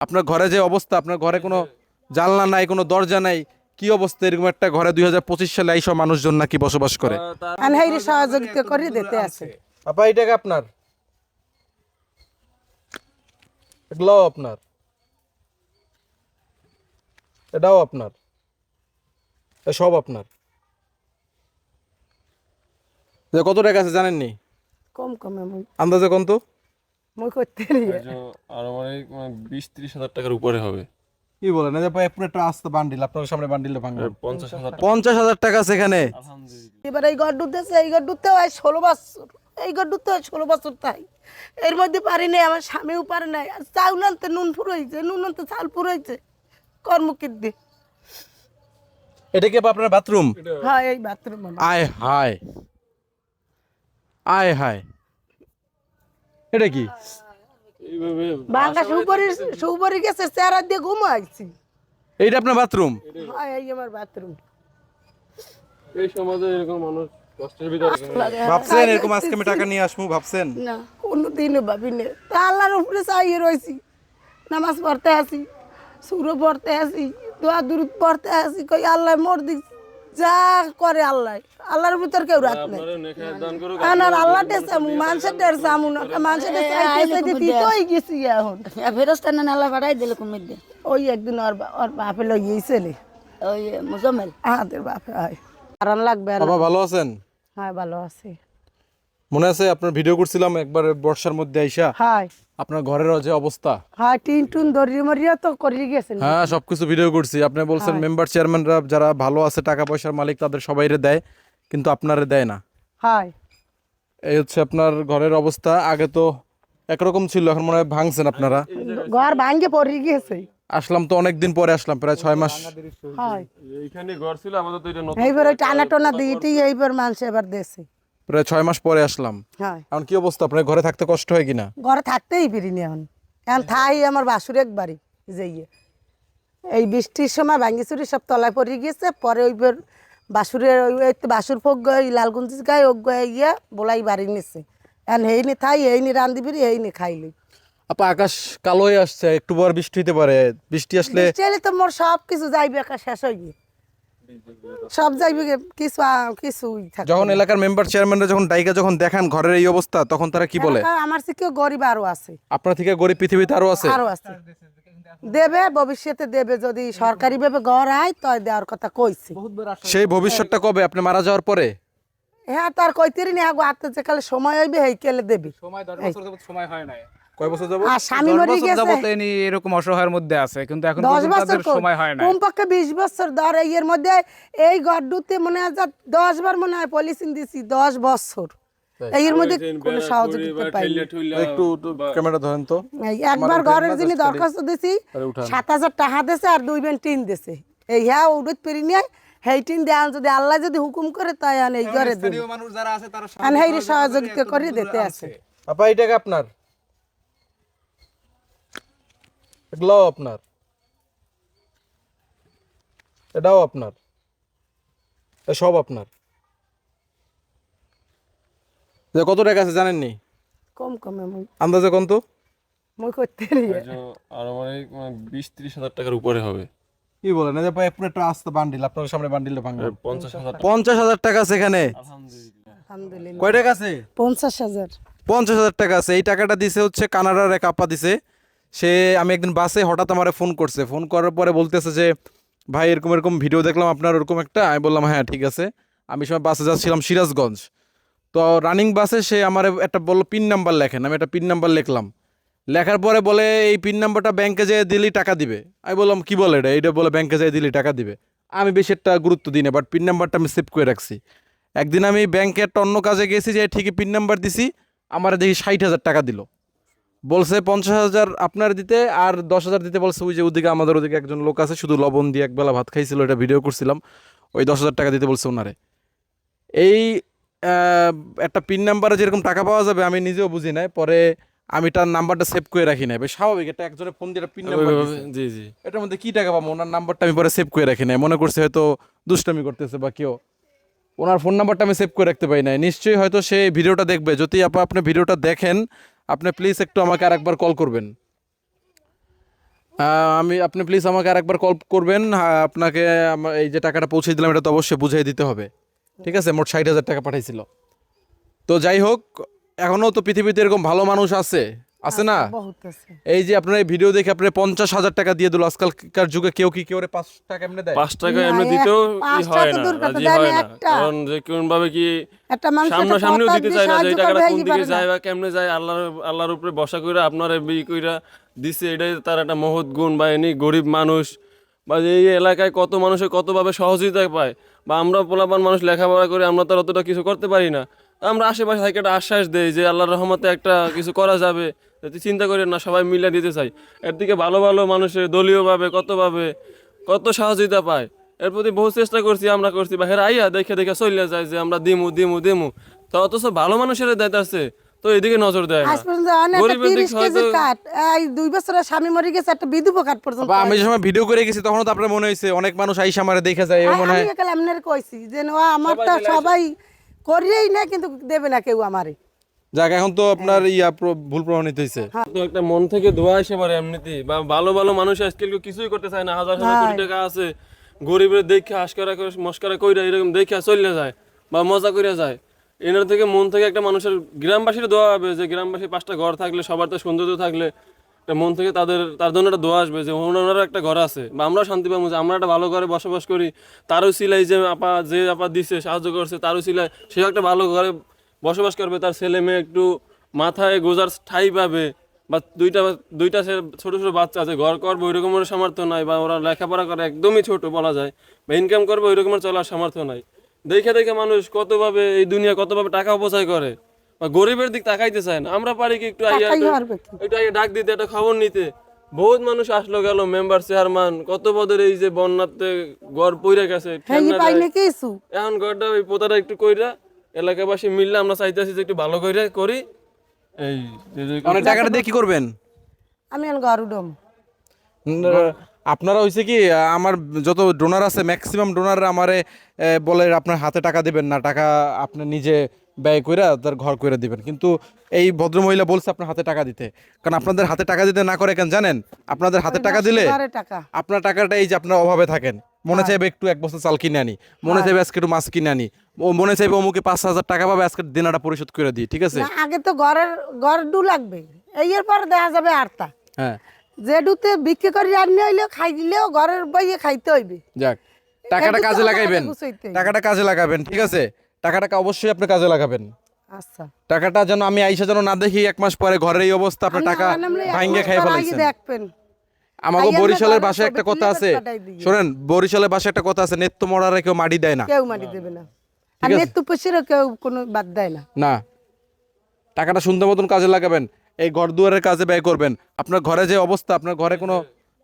আপনার ঘরে যে অবস্থা আপনার ঘরে কোনো জানলা নাই কোনো দরজা নাই কি অবস্থা? এরকম একটা ঘরে দুই হাজার পঁচিশ সালে এইসব মানুষজন নাকি বসবাস করে। আনহাইরি সহযোগিতা করে দিতে আছে। আপা এই টাকা আপনার? এগুলোও আপনার? এটাও আপনার? সব আপনার? যে কত টাকা আছে জানেননি? কম কমে আন্দাজে কত তো? মুই করতে মানে বিশ ত্রিশ হাজার টাকার উপরে হবে। কি বলেন? এই যে পুরো একটা আস্তে বান্ডিল আপনার সামনে বান্ডিলটা ভাঙবে। পঞ্চাশ হাজার পঞ্চাশ হাজার টাকা সেখানে এবার এই ঘর ঢুকতেছে এই ঘর ঢুকতে হয় ষোলো বছর। এই ঘর ঢুকতে হয় ষোলো বছর তাই। এর মধ্যে পারি নাই আমার স্বামীও পারে নাই। আর চাউল আনতে নুন ফুরাইছে নুন আনতে চাল ফুরাইছে কর্মকিত দিয়ে এটা কি আপনার বাথরুম হ্যাঁ এই বাথরুম আয় হায়। আয় হায়। এটা কি? এইভাবে বাংলা সুপারি সুপারি গেছে চেহারা দিয়ে ঘুমাইছি। এইটা আপনার বাথরুম? হ্যাঁ এই আমার বাথরুম। এই সমাজে এরকম মানুষ কষ্টের ভিতরে ভাবছেন এরকম আজকে আমি টাকা নিয়ে আসব ভাবছেন? না কোনো ভাবি না তা আল্লাহর উপরে চাইয়ে রয়েছি। নামাজ পড়তে আসি সুরো পড়তে আসি দোয়া দুরুদ পড়তে আসি কই আল্লাহ মোর দিক যা করে আল্লাহ। আল্লাহর ভিতর কেউ রাত নেই। আনার আল্লাহ টেসে মানুষের টেসামু আমুন মানুষের টেসাইতে দিতেই গেছি এখন। ফেরস্তা না আল্লাহ বাড়াই দিলে কুমির দিয়ে। ওই একদিন ওর ওর বাপে লই গিয়েছিলে ওই মুজমেল আমাদের বাপে হয় আরাম লাগবে আর বাবা ভালো আছেন? হ্যাঁ ভালো আছে। মনে আছে? আপনার ভিডিও করছিলাম একবার বর্ষার মধ্যে আইসা। হয় আপনার ঘরের যে অবস্থা? হয় টিন টুন দরিয়ে মরিয়া তো করে গেছেন হ্যাঁ সবকিছু ভিডিও করছি। আপনি বলছেন মেম্বার চেয়ারম্যানরা যারা ভালো আছে টাকা পয়সার মালিক তাদের সবাইরে দেয় কিন্তু আপনারে দেয় না। হয় এই হচ্ছে আপনার ঘরের অবস্থা। আগে তো একরকম ছিল এখন মনে হয় ভাঙছেন আপনারা। ঘর ভাঙ্গে পড়ে গিয়েছে আসলাম তো অনেকদিন পরে আসলাম প্রায় ছয় মাস। এইখানে ঘর ছিল আমাদের তো এটা নতুন এইবার টানা টানা দিয়েটি এইবার মানুষ এবার দেশে প্রায় ছয় মাস পরে আসলাম। হয়। এখন কি অবস্থা? আপনার ঘরে থাকতে কষ্ট হয় কিনা? ঘরে থাকতেই পারিনি এখন। এখন থাই আমার বাসুর একবারই যাইয়ে এই বৃষ্টির সময় ভাঙ্গি চুরি সব তলায় পড়ে গিয়েছে পরে ওইবার বাসুরের ওই ওই তো বাসুর ফোক গই লালগুঞ্জি গায়ে ওক গয়ে গিয়া বোলাই বাড়ি নিছে। এখন হেই নি থাই এই নি রান্ধি বিরি এই নি খাইলি আপা আকাশ কালো হয়ে আসছে একটু পর বৃষ্টি হতে পারে। বৃষ্টি আসলে বৃষ্টি এলে তো মোর সব কিছু যাইবে একা শেষ হয়ে গিয়ে। সব যাইবে কিছু কিছুই থাকবে যখন এলাকার মেম্বার চেয়ারম্যানরা যখন ডাইকা যখন দেখান ঘরের এই অবস্থা তখন তারা কি বলে? আমার থেকে গরিব আরও আছে। আপনার থেকে গরিব পৃথিবীতে আরও আছে? আরও আছে। দেবে ভবিষ্যতে দেবে যদি সরকারি ভাবে ঘর হয় তো দেওয়ার কথা কইছি। সেই ভবিষ্যৎটা কবে? আপনি মারা যাওয়ার পরে? হ্যাঁ তার কইতেরি না আগো আত্মা যে কালে সময় হইবে হেই কেলে দেবে। সময় হয় নাই। কয় বছর যাব আর স্বামী মরে গেছে। যাবত এরকম অসহায়ের মধ্যে আছে কিন্তু এখন দশ পর্যন্ত বছর তাদের সময় হয় নাই। কমপক্ষে বিশ বছর ধর এর মধ্যে এই গড্ডুতে মনে হয় যা দশ বার মনে হয় পলিসিন দিছি দশ বছর। এর মধ্যে কোনো সহযোগিতা পাইনি। একটু ক্যামেরা ধরেন তো। একবার ঘরের যিনি দরখাস্ত দিছি সাত হাজার টাকা দিছে আর দুই বেন টিন দিছে। এই হ্যাঁ উড়ুত পেরি নিয়ে হেই টিন দেওয়া যদি আল্লাহ যদি হুকুম করে তাই আন এই ঘরে দিন। মানুষ যারা আছে তারা সহযোগিতা করে দিতে আছে। আপা এই টাকা আপনার? এগুলোও আপনার। এটাও আপনার। এ সব আপনার। যে কত টাকা আছে জানেননি? কম কমে মুই। আন্দাজে কত তো? মুই করতে আনুমানিক মানে বিশ ত্রিশ হাজার টাকার উপরে হবে। কি বলেন? এই যে পুরো একটা আস্তে বান্ডিল আপনার সামনে বান্ডিলটা ভাঙবে। পঞ্চাশ হাজার পঞ্চাশ হাজার টাকা সেখানে আলহামদুলিল্লাহ। আলহামদুলিল্লাহ। কয় টাকা আছে? পঞ্চাশ হাজার। পঞ্চাশ হাজার টাকা আছে। এই টাকাটা দিছে হচ্ছে কানাডার এক আপা দিছে। সে, আমি একদিন বাসে হঠাৎ আমার ফোন করছে। ফোন করার পরে বলতেছে যে, ভাই, এরকম এরকম ভিডিও দেখলাম আপনার, ওরকম একটা। আমি বললাম হ্যাঁ ঠিক আছে। আমি সময় বাসে যাচ্ছিলাম সিরাজগঞ্জ। তো রানিং বাসে সে আমার একটা বলল পিন নাম্বার লেখেন। আমি একটা পিন নাম্বার লিখলাম। লেখার পরে বলে, এই পিন নাম্বারটা ব্যাংকে যেয়ে দিলি টাকা দিবে। আমি বললাম, কি বলে এটা? এটা বলে ব্যাংকে যেয়ে দিলি টাকা দিবে। আমি বেশি একটা গুরুত্ব দিই না বাট পিন নাম্বারটা আমি সেভ করে রাখছি। একদিন আমি ব্যাংকে একটা অন্য কাজে গেছি, যে ঠিকই পিন নাম্বার দিছি, আমার দেখি ষাট হাজার টাকা দিল। বলছে পঞ্চাশ হাজার আপনার দিতে আর দশ হাজার দিতে বলছে ওই যে ওদিকে আমাদের ওদিকে একজন লোক আছে শুধু লবণ দিয়ে একবেলা ভাত খাইছিল এটা ভিডিও করছিলাম। ওই দশ হাজার টাকা দিতে বলছে ওনারে। এই একটা পিন নাম্বারে যেরকম টাকা পাওয়া যাবে আমি নিজেও বুঝি নাই। পরে আমি তার নাম্বারটা সেভ করে রাখি নাই। স্বাভাবিক এটা একজনের ফোন দিয়ে পিন নাম্বার জি জি। এটার মধ্যে কি টাকা পাবো? ওনার নাম্বারটা আমি পরে সেভ করে রাখি নাই। মনে করছে হয়তো দুষ্টামি করতেছে বা কেউ। ওনার ফোন নাম্বারটা আমি সেভ করে রাখতে পারি নাই। নিশ্চয়ই হয়তো সে ভিডিওটা দেখবে। যদি আপা আপনি ভিডিওটা দেখেন আপনি প্লিজ একটু আমাকে আর একবার কল করবেন আমি, আপনি প্লিজ আমাকে আর একবার কল করবেন আপনাকে আমার এই যে টাকাটা পৌঁছে দিলাম, এটা তো অবশ্যই বুঝিয়ে দিতে হবে। ঠিক আছে? মোট ষাট হাজার টাকা পাঠিয়েছিল তো যাই হোক এখনও তো পৃথিবীতে এরকম ভালো মানুষ আছে। আছে না? এই যে আপনার এই ভিডিও দেখে আপনার পঞ্চাশ হাজার টাকা দিয়ে দিল আজকালকার যুগে কেউ কি কেউ পাঁচ টাকা এমনি দেয়? পাঁচ টাকা এমনি দিতেও হয় না রাজি হয় না। কারণ যে কোন ভাবে কি সামনে সামনেও দিতে চায় না যে টাকাটা কোন দিকে যায় বা কেমনে যায় আল্লাহর আল্লাহর উপরে বসা কইরা আপনার বি কইরা দিছে এটাই তার একটা মহৎ গুণ বা এনি গরিব মানুষ। বা এই এলাকায় কত মানুষের কতভাবে সহযোগিতা পায় বা আমরা পোলাপান মানুষ লেখাপড়া করে আমরা তো আর অতটা কিছু করতে পারি না। আমরা আশেপাশে থেকে একটা আশ্বাস দেই যে আল্লাহর রহমতে একটা কিছু করা যাবে। যাতে চিন্তা করেন না সবাই মিলে দিতে চাই। এর দিকে ভালো ভালো মানুষের দলীয়ভাবে কতভাবে কত সহযোগিতা পায় এর প্রতি বহু চেষ্টা করছি আমরা করছি। বা হেরা আইয়া দেখে দেখে চলে যায় যে আমরা দিমু দিমু দিমু। তো অথচ ভালো মানুষের দায়িত্ব আছে তো এদিকে নজর দেয় আজ পর্যন্ত অনেক গরিবের দিক তিরিশ কেজি হয়তো- এই দুই বছরের স্বামী মরে গেছে একটা বিধুব কাঠ পর্যন্ত আমি যে সময় ভিডিও করে গেছি তখন তো আপনার মনে হয়েছে অনেক মানুষ আইসা আমারে দেখে যায় মনে হয় আমি একাল আপনার কইছি যে আমার তো সবাই করিয়েই না কিন্তু দেবে না কেউ আমারে। যাক এখন তো আপনার ইয়া ভুল প্রমাণিত হয়েছে তো একটা মন থেকে দোয়া এসে পারে এমনিতেই। বা ভালো ভালো মানুষ আজকাল কিছুই করতে চায় না। হাজার হাজার কোটি টাকা আছে। গরিবের দেখে করে মস্কারা কইরা এরকম দেখে চলে যায় বা মজা করে যায়। এনার থেকে মন থেকে একটা মানুষের গ্রামবাসীর দোয়া হবে যে গ্রামবাসী পাঁচটা ঘর থাকলে সবার তো সৌন্দর্য থাকলে মন থেকে তাদের, তার জন্য একটা দোয়া আসবে যে ওনারও একটা ঘর আছে। বা আমরাও শান্তি পাবো যে আমরা একটা ভালো ঘরে বসবাস করি। তারও সিলাই যে আপা যে আপা দিছে, সাহায্য করছে, তারও সিলাই, সেও একটা ভালো ঘরে বসবাস করবে। তার ছেলে মেয়ে একটু মাথায় গোজার ঠাই পাবে বা দুইটা দুইটা সে- ছোটো, ছোট বাচ্চা আছে, ঘর করবে ওই রকমের সামর্থ্য নাই বা ওরা লেখাপড়া করে একদমই ছোট বলা যায়। বা ইনকাম করবে ওই রকমের চলার সামর্থ্য নাই। দেখে দেখে মানুষ কতভাবে এই দুনিয়া কতভাবে টাকা অপচয় করে। গরিবের দিক তাকাইতে চায় না। আমরা পারি কি একটু আইয়া একটু- আগে ডাক দিতে একটা খবর নিতে। বহুত মানুষ আসলো গেল মেম্বার চেয়ারম্যান কত পদের এই যে বন্যাতে ঘর পইরা গেছে হ্যাঁ কিছু এখন ঘরটা ওই পোতাটা একটু কইরা এলাকাবাসী মিললে আমরা চাইতেছি যে একটু ভালো কইরা করি। এই মানে টাকাটা দিয়ে কি করবেন? আমি এখন ঘর উডম আপনারা হয়েছে কি আমার যত ডোনার আছে ম্যাক্সিমাম ডোনার আমারে বলে আপনার হাতে টাকা দিবেন না টাকা আপনি নিজে ব্যয় করে তার ঘর করে দিবেন। কিন্তু এই ভদ্রমহিলা বলছে আপনার হাতে টাকা দিতে। কারণ আপনাদের হাতে টাকা দিতে না করে কেন জানেন? আপনাদের হাতে টাকা দিলে আপনার টাকাটা এই যে আপনার অভাবে থাকেন। মনে চাইবে একটু এক বছর চাল কিনে আনি মনে চাইবে আজকে একটু মাছ কিনে আনি ও মনে চাইবে অমুকে পাঁচ হাজার টাকা পাবে আজকে দিনাটা পরিশোধ করে দিই ঠিক আছে? আগে তো ঘরের ঘর ডু লাগবে। এই এর পর দেখা যাবে আরতা হ্যাঁ। যে ডুতে বিক্রি করে আনি হইলেও দিলেও ঘরের বইয়ে খাইতে হইবে। যাক টাকাটা কাজে লাগাইবেন। টাকাটা কাজে লাগাবেন ঠিক আছে? টাকাটাকে অবশ্যই আপনি কাজে লাগাবেন। আচ্ছা। টাকাটা যেন আমি আইসা যেন না দেখি এক মাস পরে ঘরের এই অবস্থা আপনার টাকা ভাঙ্গে খাই ফেলাইছেন। আমাকে বরিশালের বাসায় একটা কথা আছে। শোনেন বরিশালের বাসায় একটা কথা আছে নেত্য মরারে কেউ মাটি দেয় না। কেউ মাটি দেবে না। আর নেতু পয়সারও কেউ কোনো বাদ দেয় না। না। টাকাটা সুন্দর মতন কাজে লাগাবেন এই ঘর দুয়ারের কাজে ব্যয় করবেন। আপনার ঘরে যে অবস্থা আপনার ঘরে কোনো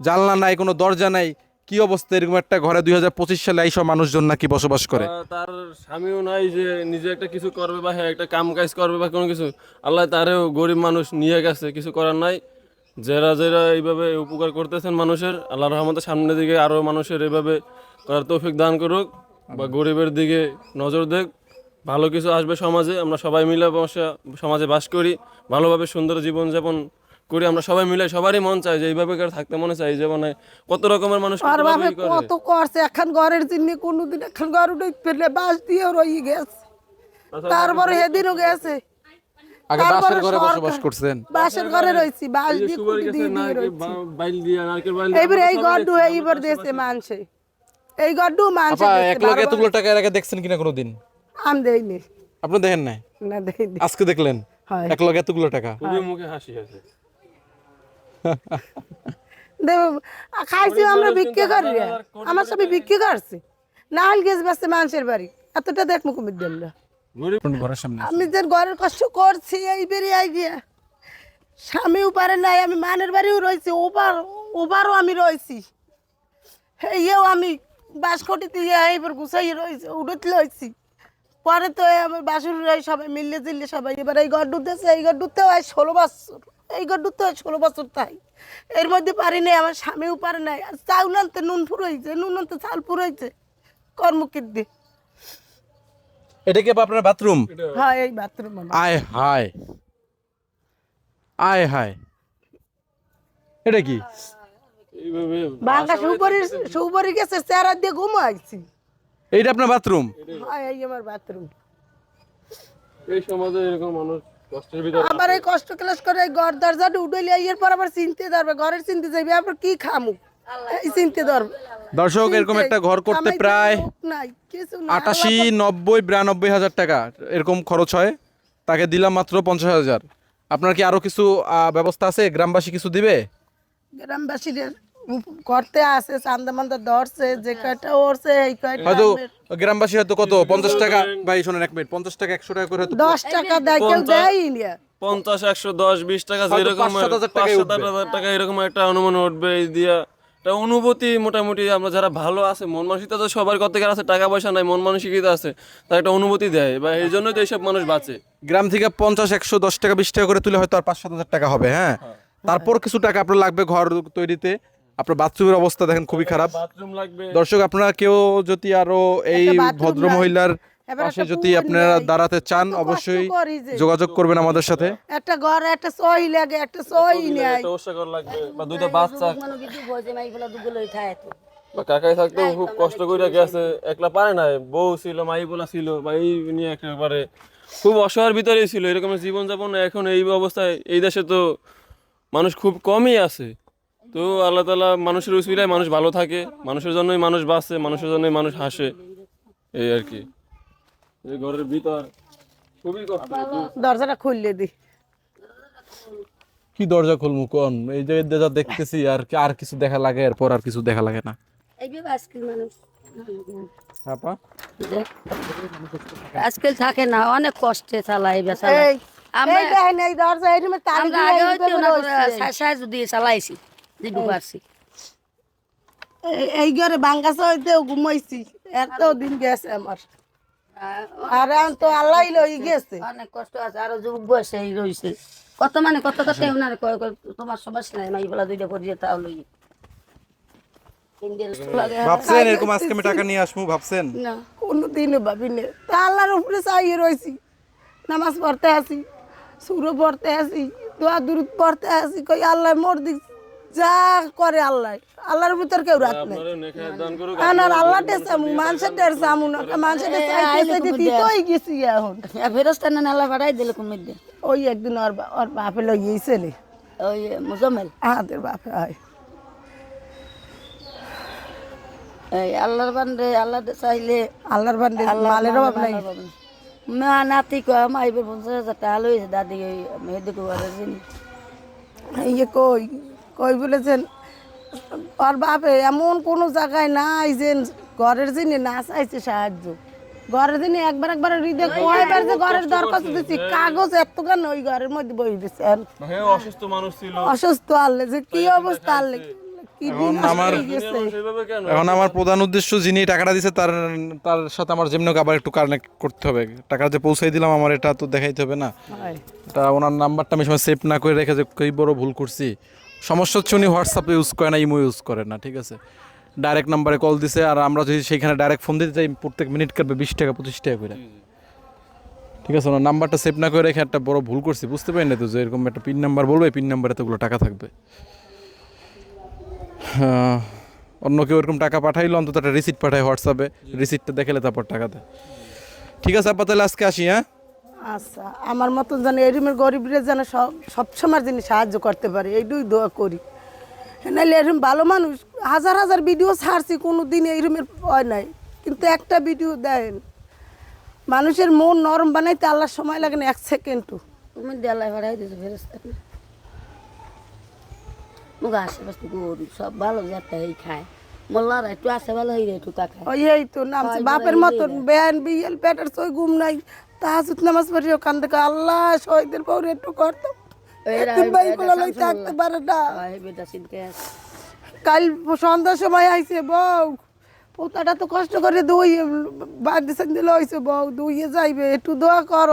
জানলা নাই কোনো দরজা নাই কি অবস্থা এরকম একটা ঘরে দুই হাজার পঁচিশ সালে এইসব মানুষজন নাকি বসবাস করে? তার স্বামীও নাই যে নিজে একটা কিছু করবে বা হ্যাঁ একটা কাম কাজ করবে বা কোনো কিছু। আল্লাহ তারেও গরিব মানুষ নিয়ে গেছে, কিছু করার নাই। যারা যারা এইভাবে উপকার করতেছেন মানুষের, আল্লাহ রহমতের সামনের দিকে আরও মানুষের এইভাবে করার তৌফিক দান করুক বা গরিবের দিকে নজর দেখ ভালো কিছু আসবে সমাজে, আমরা সবাই মিলে সমাজে বাস করি, ভালোভাবে সুন্দর জীবনযাপন করি আমরা সবাই মিলে সবারই মন চাই যে এইভাবে করে থাকতে মনে চাই যে মানে কত রকমের মানুষ আর কত ভাবে কত করছে এখন ঘরের জন্য কোনোদিন এখন ঘর উঠে ফেলে বাস দিয়েও রয়ে গেছে। তারপরে এদিনও গেছে। আগে বাসের ঘরে বসবাস করছেন। বাসের ঘরে রয়েছি বাস দিয়ে কুটি দিয়ে দিয়ে বাইল দিয়া নারকেল বাইল এইবার এই গড্ডু মানুষে এই গড্ডু আপা এক লগে এতগুলো টাকা এর আগে দেখছেন কিনা কোনোদিন? আমি দেইনি আপনি দেখেন নাই? না দেইনি আজকে দেখলেন? এক লগে এতগুলো টাকা? খুবই মুখে হাসি আছে খাইছি আমরা বিক্রি করি। আমার সবই বিক্রি করছি। না হল গেছে বাসে মানুষের বাড়ি। এতটা দেখ ঘরের সামনে আমি যে ঘরের কষ্ট করছি এই বেরিয়ে আই গিয়া স্বামীও পারে নাই আমি মানের বাড়িও রয়েছি ওবার ওবারও আমি রয়েছি। ইয়েও আমি বাসকটিতে ইয়ে এইবার গুছাই রয়েছি উঠতে রয়েছি পরে তো আমার বাসুর সবাই মিললে জিললে সবাই এবার এই ঘর ডুবতেছে এই ঘর ডুবতেও আজ ষোলো বছর। এই ঘর ডুবতে হয় ষোলো বছর তাই। এর মধ্যে পারি নাই আমার স্বামীও পারে নাই। আর চাউল আনতে নুন ফুরাইছে নুন আনতে চাল ফুরাইছে কর্মকির দিয়ে এটা কি আপনার বাথরুম? হ্যাঁ এই বাথরুম আয় হায়। আয় হায়। এটা কি? বাঙ্গা সুপরি সুপরি গেছে চেহারা দিয়ে ঘুমাইছি এইটা আপনার বাথরুম? হয় এই আমার বাথরুম। এই সমাজে এরকম মানুষ কষ্টের ভিতরে আবার এই কষ্ট ক্লাস করে এই ঘর দরজাটা উঠলে এর পর আবার চিনতে ধরবে ঘরের চিনতে যাবে আবার কি খামু? চিনতে ধরবে। দর্শক এরকম একটা ঘর করতে প্রায় লোক নাই, কিছু না। আটাশি নব্বই বিরানব্বই হাজার টাকা এরকম খরচ হয়। তাকে দিলাম মাত্র পঞ্চাশ হাজার। আপনার কি আরও কিছু ব্যবস্থা আছে? গ্রামবাসী কিছু দিবে? গ্রামবাসীদের করতে আসে চান্দা মান্দা ধরছে যে কয়টা ওরছে এই কয়টা হয়তো গ্রামবাসী হয়তো কত? পঞ্চাশ টাকা ভাই শোনেন এক মিনিট পঞ্চাশ টাকা একশো টাকা করে দশ টাকা দেয় কেউ দেয়ই না। পঞ্চাশ একশো দশ বিশ টাকা যেরকম টাকা এরকম একটা অনুমান উঠবে এই দিয়া। একটা অনুভূতি মোটামুটি আমরা যারা ভালো আছে মন মানসিকতা তো সবার কত আছে টাকা পয়সা নাই মন মানসিকতা আছে তার একটা অনুভূতি দেয়। বা এই জন্যই তো এইসব মানুষ বাঁচে। গ্রাম থেকে পঞ্চাশ একশো দশ টাকা বিশ টাকা করে তুলে হয়তো আর পাঁচ সাত হাজার টাকা হবে হ্যাঁ। তারপর কিছু টাকা আপনার লাগবে ঘর তৈরিতে আপনার বাথরুমের অবস্থা দেখেন খুবই খারাপ। দর্শক আপনারা কেউ যদি আরও এই ভদ্র মহিলার পাশে যদি আপনারা দাঁড়াতে চান অবশ্যই যোগাযোগ করবেন আমাদের সাথে। একটা ঘর একটা সই লাগে একটা সই ওষা লাগবে। বা দুইটা বাচ্চা। বা কাকাই থাকতেও খুব কষ্ট করে গেছে। একলা পারে না বউ ছিল মাই বলা ছিল বা এই নিয়ে একেবারে খুব অসহায়ের ভিতরেই ছিল। এরকম জীবনযাপন এখন এই অবস্থায় এই দেশে তো মানুষ খুব কমই আছে। তো আল্লাহ তালা মানুষের উসিলায় মানুষ ভালো থাকে মানুষের জন্যই মানুষ বাঁচে মানুষের জন্যই মানুষ হাসে এই আর কি। ঘরের ভিতর খুবই কষ্ট। দরজাটা খুললে দি। কি দরজা খুলমু কোন? এই যে যা দেখতেছি আর কি- আর কিছু দেখা লাগে এরপর আর কিছু দেখা লাগে না। আজকাল মানুষ। আপা? আজকাল থাকে না অনেক কষ্টে চালাই বেচা আমরা দিয়ে চালাইছি। এই- এই ঘরে বাঙ্গাস হইতেও ঘুমাইছি। এত দিন গেছে আমার। আর তো আল্লাহ লই গেছে। অনেক কষ্ট আছে আরও যুবক বয়সে এই রয়েছে কত মানে কত কত ওনার কয় কয় তোমার সমস্যা নাই মাই বলা দুইটা করে তাও লই। ভাবছেন এরকম আজকে আমি টাকা নিয়ে আসব ভাবছেন? না। কোনোদিনও ভাবি না তা আল্লাহর উপরে চাইয়ে রয়েছি নামাজ পড়তে আসি সুরো পড়তে আসি দোয়া দুরুদ পড়তে আসি কই আল্লাহ মোর দিক যা করে আল্লাহ। আল্লাহর ভিতর কেউ রাত নেই। করুক আর আল্লাহ টেসামু মানুষের টেসামু না মানুষের চাইতে চাইতে দিতেই গেছি এখন। ফেরস্তা না নালা পাঠাই দিলে কুমির দিয়ে ওই একদিন ওর বা- ওর বাপে লই গিয়েছিলে ওই মুজাম্মেল। আমাদের বাপে হয় এই আল্লাহর বান্দে আল্লাহ চাইলে আল্লাহর বান্দে মালের অভাব নাই। মা নাতি কয় মাইবে পঞ্চাশ হাজার টাকা লইছে দাদি ওই ইয়ে কই কই বলেছেন ওর বাপে এমন কোনো জায়গায় নাই যে ঘরের জিনে না চাইছে সাহায্য। ঘরের জিনে একবার একবার হৃদয় কয়বার যে ঘরের দরখাস্ত দিচ্ছি কাগজ এতখান ওই ঘরের মধ্যে বই দিচ্ছে হ্যাঁ অসুস্থ মানুষ ছিল। অসুস্থ আনলে যে কি অবস্থা আনলে কি আমার গেছে। সেভাবে কেন? এখন আমার প্রধান উদ্দেশ্য যিনি টাকাটা দিছে তার তার সাথে আমার যেমন আবার একটু কানেক্ট করতে হবে। টাকা যে পৌঁছাই দিলাম আমার এটা তো দেখাইতে হবে না। এটা ওনার নাম্বারটা আমি সময় সেভ না করে রেখে যে কই বড় ভুল করছি। সমস্যা হচ্ছে উনি হোয়াটসঅ্যাপ ইউজ করে না ইমো ইউজ করে না ঠিক আছে? ডাইরেক্ট নাম্বারে কল দিছে আর আমরা যদি সেখানে ডাইরেক্ট ফোন দিতে চাই প্রত্যেক মিনিট কাটবে বিশ টাকা পঁচিশ টাকা করে। ঠিক আছে ওনার নাম্বারটা সেভ না করে রেখে একটা বড় ভুল করছি বুঝতে পারি না তো যে এরকম একটা পিন নাম্বার বলবে পিন নাম্বারে তোগুলো টাকা থাকবে। হ্যাঁ, অন্য কেউ এরকম টাকা পাঠাইলো অন্তত একটা রিসিট পাঠায় হোয়াটসঅ্যাপে রিসিটটা দেখালে তারপর টাকা দেয়। ঠিক আছে আপা তাহলে আজকে আসি হ্যাঁ? আচ্ছা আমার মতন যেন এরমের গরিবরা যেন সব সবসময় যিনি সাহায্য করতে পারে এইটুই দোয়া করি। নাহলে এরম ভালো মানুষ হাজার হাজার ভিডিও ছাড়ছি কোনো দিন এইরমের ভয় নাই। কিন্তু একটা ভিডিও দেন মানুষের মন নরম বানাইতে আল্লাহ সময় লাগে না এক সেকেন্ডও দিয়ে আল্লাহ পাঠাই দিয়েছে ফেরস্তা মুখ আশেপাশে গরু সব ভালো যাতে এই খায়। মোল্লারা একটু আসে ভালো হয়ে একটু তা খায় ওই এই তো নামছে বাপের মতন বেয়ান বিয়েল পেটের সই ঘুম নাই তাহাজুত নামাজ পড়ি ওখান থেকে আল্লাহ শহীদের পৌরে একটু করতো থাকতে পারে না। কাল সন্ধ্যার সময় আইছে বউ। পোতাটা তো কষ্ট করে দুই দিল দিলে হয়েছে বউ। দুইয়ে যাইবে একটু দোয়া কর।